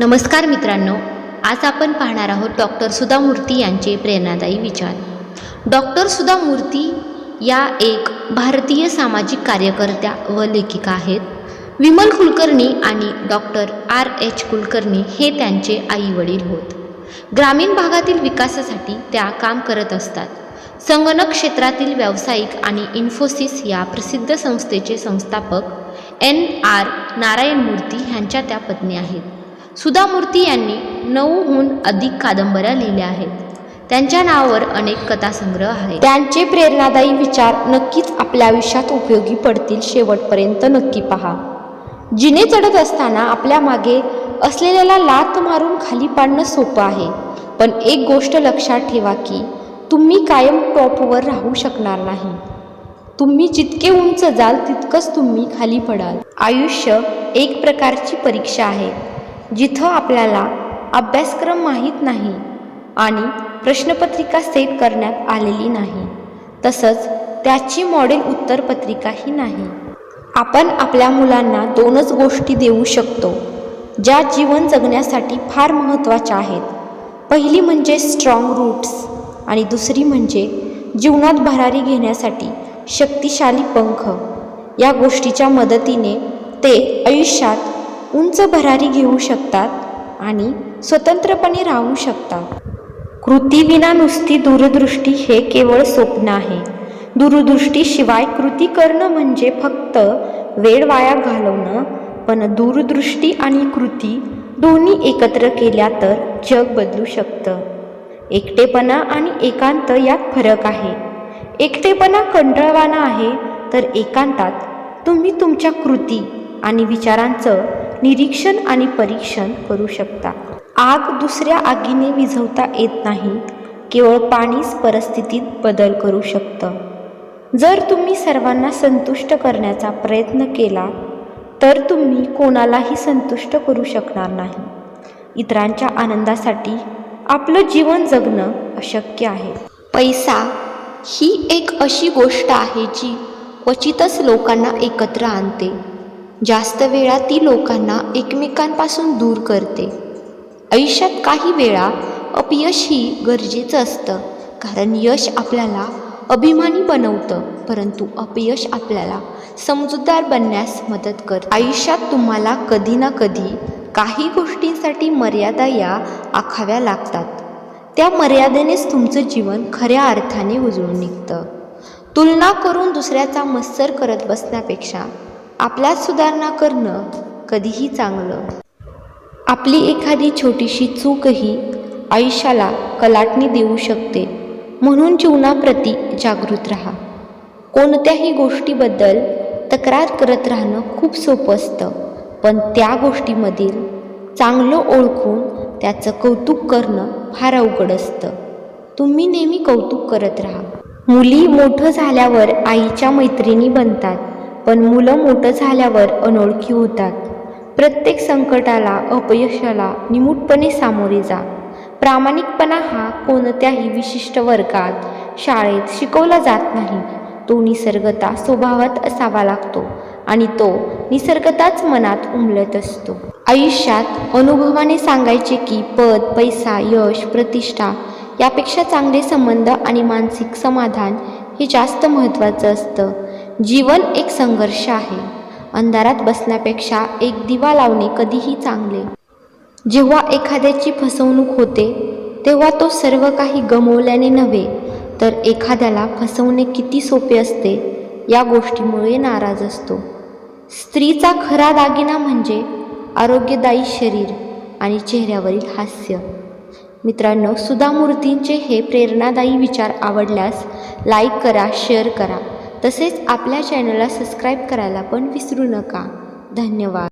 नमस्कार मित्रांनो आज आपण पाहणार आहोत डॉक्टर सुधा मूर्ती यांचे प्रेरणादायी विचार. डॉक्टर सुधा मूर्ती या एक भारतीय सामाजिक कार्यकर्त्या व लेखिका आहेत. विमल कुलकर्णी आणि डॉक्टर आर एच कुलकर्णी हे त्यांचे आई वडील होत. ग्रामीण भागातील विकासासाठी त्या काम करत असतात. संगणक क्षेत्रातील व्यावसायिक आणि इन्फोसिस या प्रसिद्ध संस्थेचे संस्थापक एन आर नारायण मूर्ती ह्यांच्या त्या पत्नी आहेत. सुधा मूर्ती यांनी नऊहून अधिक कादंबऱ्या लिहिल्या आहेत. त्यांच्या नावावर अनेक कथासंग्रह आहेत. त्यांचे प्रेरणादायी विचार नक्कीच आपल्या आयुष्यात उपयोगी पडतील शेवटपर्यंत नक्की पहा. जिने चढत असताना आपल्या मागे असलेल्याला लात मारून खाली पाडणं सोपं आहे. पण एक गोष्ट लक्षात ठेवा की तुम्ही कायम टॉपवर राहू शकणार नाही. तुम्ही जितके उंच जाल तितकंच तुम्ही खाली पडाल. आयुष्य एक प्रकारची परीक्षा आहे. जिथं आपल्याला अभ्यासक्रम माहीत नाही आणि प्रश्नपत्रिका सेट करण्यात आलेली नाही तसंच त्याची मॉडेल उत्तरपत्रिकाही नाही. आपण आपल्या मुलांना दोनच गोष्टी देऊ शकतो ज्या जीवन जगण्यासाठी फार महत्त्वाच्या आहेत. पहिली म्हणजे स्ट्रॉंग रूट्स आणि दुसरी म्हणजे जीवनात भरारी घेण्यासाठी शक्तिशाली पंख. या गोष्टीच्या मदतीने ते आयुष्यात उंच भरारी घेऊ शकतात आणि स्वतंत्रपणे राहू शकतात. कृतीविना नुसती दूरदृष्टी हे केवळ स्वप्न आहे. दूरदृष्टीशिवाय कृती करणं म्हणजे फक्त वेळ वाया घालवणं पण दूरदृष्टी आणि कृती दोन्ही एकत्र केल्या तर जग बदलू शकतं. एकटेपणा आणि एकांत यात फरक आहे. एकटेपणा कंटाळवाणा आहे तर एकांतात तुम्ही तुमच्या कृती आणि विचारांचं निरीक्षण आणि परीक्षण करू शकता. आग दुसऱ्या आगीने विझवता येत नाही केवळ पाणीच परिस्थितीत बदल करू शकतं. जर तुम्ही सर्वांना संतुष्ट करण्याचा प्रयत्न केला तर तुम्ही कोणालाही संतुष्ट करू शकणार नाही. इतरांच्या आनंदासाठी आपलं जीवन जगणं अशक्य आहे. पैसा ही एक अशी गोष्ट आहे जी क्वचितच लोकांना एकत्र आणते. जास्त वेळा ती लोकांना एकमेकांपासून दूर करते. आयुष्यात काही वेळा अपयश ही गरजेचं असतं कारण यश आपल्याला अभिमानी बनवतं परंतु अपयश आपल्याला समजूतदार बनण्यास मदत करतं. आयुष्यात तुम्हाला कधी ना कधी काही गोष्टींसाठी मर्यादा या आखाव्या लागतात. त्या मर्यादेनेच तुमचं जीवन खऱ्या अर्थाने उजळून निघतं. तुलना करून दुसऱ्याचा मत्सर करत बसण्यापेक्षा आपल्यात सुधारणा करणं कधीही चांगलं. आपली एखादी छोटीशी चूकही आयुष्याला कलाटणी देऊ शकते. म्हणून जीवनाप्रती जागृत राहा. कोणत्याही गोष्टीबद्दल तक्रार करत राहणं खूप सोपं असतं. पण त्या गोष्टीमधील चांगलं ओळखून त्याचं कौतुक करणं फार अवघड असतं. तुम्ही नेहमी कौतुक करत राहा. मुली मोठं झाल्यावर आईच्या मैत्रिणी बनतात. पण मुलं मोठं झाल्यावर अनोळखी होतात. प्रत्येक संकटाला अपयशाला निमूटपणे सामोरे जा. प्रामाणिकपणा हा कोणत्याही विशिष्ट वर्गात शाळेत शिकवला जात नाही. तो निसर्गता स्वभावात असावा लागतो आणि तो निसर्गताच मनात उमलत असतो. आयुष्यात अनुभवाने सांगायचे की पद पैसा यश प्रतिष्ठा यापेक्षा चांगले संबंध आणि मानसिक समाधान हे जास्त महत्त्वाचं असतं. जीवन एक संघर्ष आहे. अंधारात बसण्यापेक्षा एक दिवा लावणे कधीही चांगले. जेव्हा एखाद्याची फसवणूक होते तेव्हा तो सर्व काही गमवल्याने नव्हे तर एखाद्याला फसवणे किती सोपे असते या गोष्टीमुळे नाराज असतो. स्त्रीचा खरा दागिना म्हणजे आरोग्यदायी शरीर आणि चेहऱ्यावरील हास्य. मित्रांनो सुधा मूर्तींचे हे प्रेरणादायी विचार आवडल्यास लाईक करा शेअर करा. तसेच आपल्या चॅनलला सबस्क्राईब करायला पण विसरू नका. धन्यवाद.